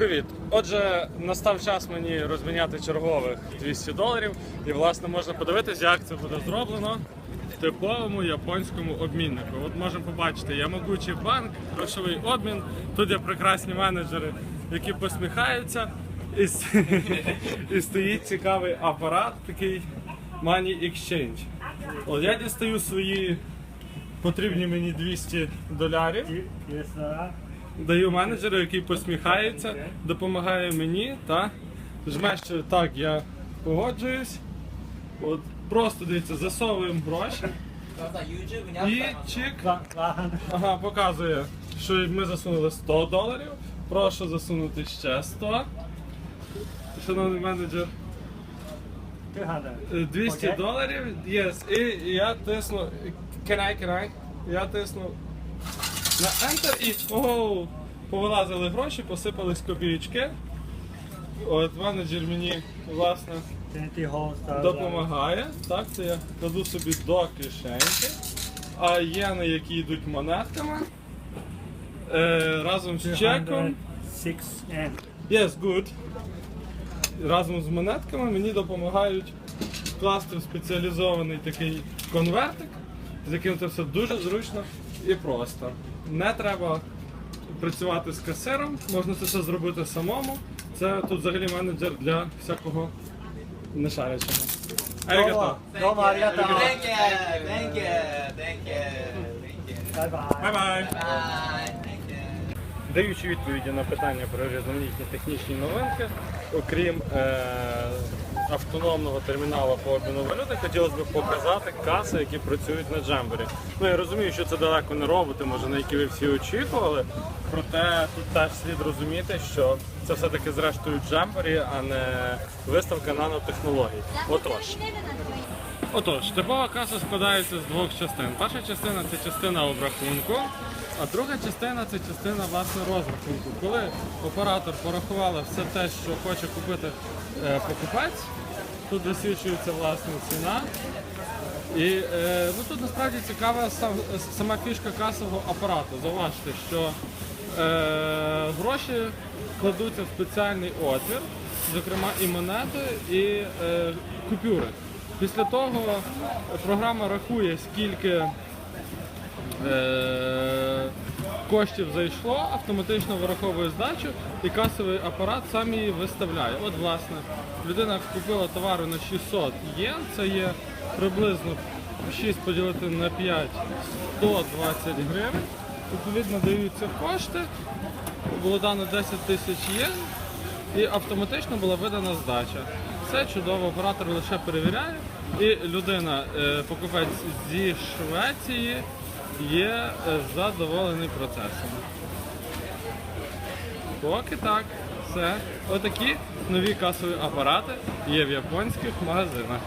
Привіт! Отже, настав час мені розміняти чергових 200 доларів, і власне можна подивитися, як це буде зроблено в типовому японському обміннику. От можемо побачити, Ямагучі банк, грошовий обмін. Тут є прекрасні менеджери, які посміхаються, і, і стоїть цікавий апарат, такий Money Exchange. От я дістаю свої потрібні мені 200 доларів. Даю менеджеру, який посміхається, допомагає мені та жме, що так, я погоджуюсь. От просто дивіться, засовуємо гроші і чик. Ага, показує, що ми засунули 100 доларів. Прошу засунути ще 100. Шановний менеджер, Two hundred. е, 200 доларів. Yes. І я тисну. Can I, can I? Я тисну на Enter і ого, повилазили гроші, посипались копійки. От менеджер мені власне допомагає. Так, це я кладу собі до кишеньки. А єни, які йдуть монетками. Е, разом з чеком. Yes, good. Разом з монетками мені допомагають вкласти в спеціалізований такий конвертик, з яким це все дуже зручно і просто. Не треба працювати з касиром, можна це все зробити самому. Це тут взагалі менеджер для всякого нешарячого. Арігато. Дома арігато. Thank you, thank you, thank you, thank you. Даючи відповіді на питання про різноманітні технічні новинки, окрім е, автономного терміналу по обміну валюти, хотілося б показати каси, які працюють на джембері. Ну я розумію, що це далеко не роботи, може на які ви всі очікували. Проте тут теж слід розуміти, що це все-таки зрештою джембері, а не виставка нанотехнологій. Отож. Отож, типова каса складається з двох частин. Перша частина це частина обрахунку, а друга частина це частина власне розрахунку. Коли оператор порахувала все те, що хоче купити е, покупець, тут висвічується власне ціна. І е, ну, тут насправді цікава сам, сама фішка касового апарату. Зауважте, що е, гроші кладуться в спеціальний отвір, зокрема і монети, і е, купюри. Після того програма рахує, скільки е, коштів зайшло, автоматично вираховує здачу і касовий апарат сам її виставляє. От, власне, людина купила товару на 600 єн, це є приблизно 6 поділити на 5 120 гривень. Відповідно даються кошти, було дано 10 тисяч єн і автоматично була видана здача. Все чудово, оператор лише перевіряє, і людина, е, покупець зі Швеції, є е, задоволений процесом. Поки так, все. Отакі нові касові апарати є в японських магазинах.